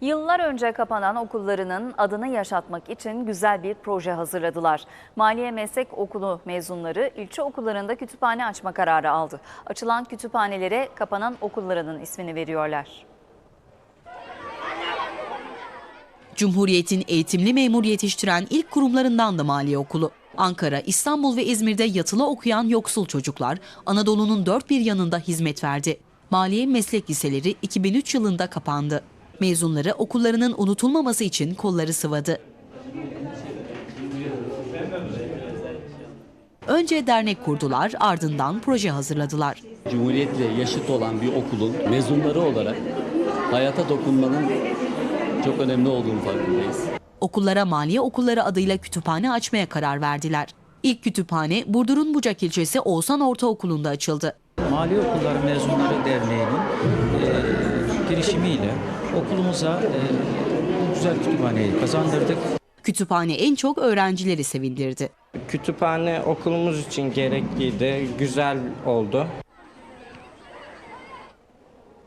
Yıllar önce kapanan okullarının adını yaşatmak için güzel bir proje hazırladılar. Maliye Meslek Okulu mezunları ilçe okullarında kütüphane açma kararı aldı. Açılan kütüphanelere kapanan okullarının ismini veriyorlar. Cumhuriyet'in eğitimli memur yetiştiren ilk kurumlarından da Maliye Okulu. Ankara, İstanbul ve İzmir'de yatılı okuyan yoksul çocuklar Anadolu'nun dört bir yanında hizmet verdi. Maliye Meslek Liseleri 2003 yılında kapandı. Mezunları okullarının unutulmaması için kolları sıvadı. Önce dernek kurdular, ardından proje hazırladılar. Cumhuriyetle yaşıt olan bir okulun mezunları olarak hayata dokunmanın çok önemli olduğunu farkındayız. Okullara Maliye Okulları adıyla kütüphane açmaya karar verdiler. İlk kütüphane Burdur'un Bucak ilçesi Oğuzhan Ortaokulu'nda açıldı. Mali Okulları Mezunları Derneği'nin e, girişimiyle okulumuza e, bu güzel kütüphaneyi kazandırdık. Kütüphane en çok öğrencileri sevindirdi. Kütüphane okulumuz için gerekliydi, güzel oldu.